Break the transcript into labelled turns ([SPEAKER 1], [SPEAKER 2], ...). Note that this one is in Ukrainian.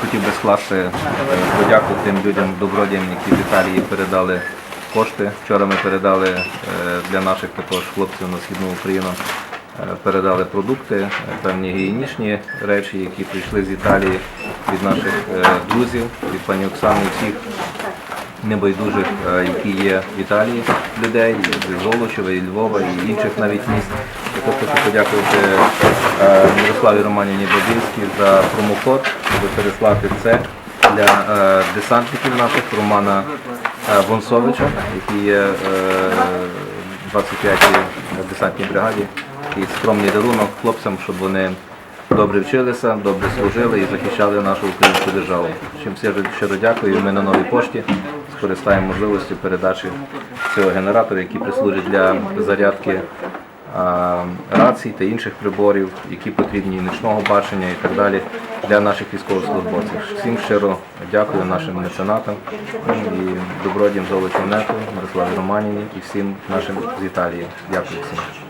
[SPEAKER 1] Хотів би скласти е, подяку тим людям добродіям, які в Італії передали кошти. Вчора ми передали е, для наших також хлопців на східну Україну. Е, Передали продукти, е, певні гігієнічні речі, які прийшли з Італії від наших е, друзів, від пані Оксани, всіх небайдужих, які є в Італії людей, з Золочева, і Львова, і інших навіть міст. Також хочу подякувати Мирославі Романівні Бабінській за промокод, щоб переслати це для десантників наших Романа Вонсовича, який є е, 25-й десантній бригаді. Такий скромний дарунок хлопцям, щоб вони добре вчилися, добре служили і захищали нашу українську державу. Чим щиро щиро дякую. Ми на новій пошті скористаємо можливості передачі цього генератора, який прислужить для зарядки рацій та інших приборів, які потрібні і нічного бачення і так далі для наших військовослужбовців. Всім щиро дякую нашим меценатам і добродіям Золотій Нету, Мирославі Романівні і всім нашим з Італії. Дякую всім.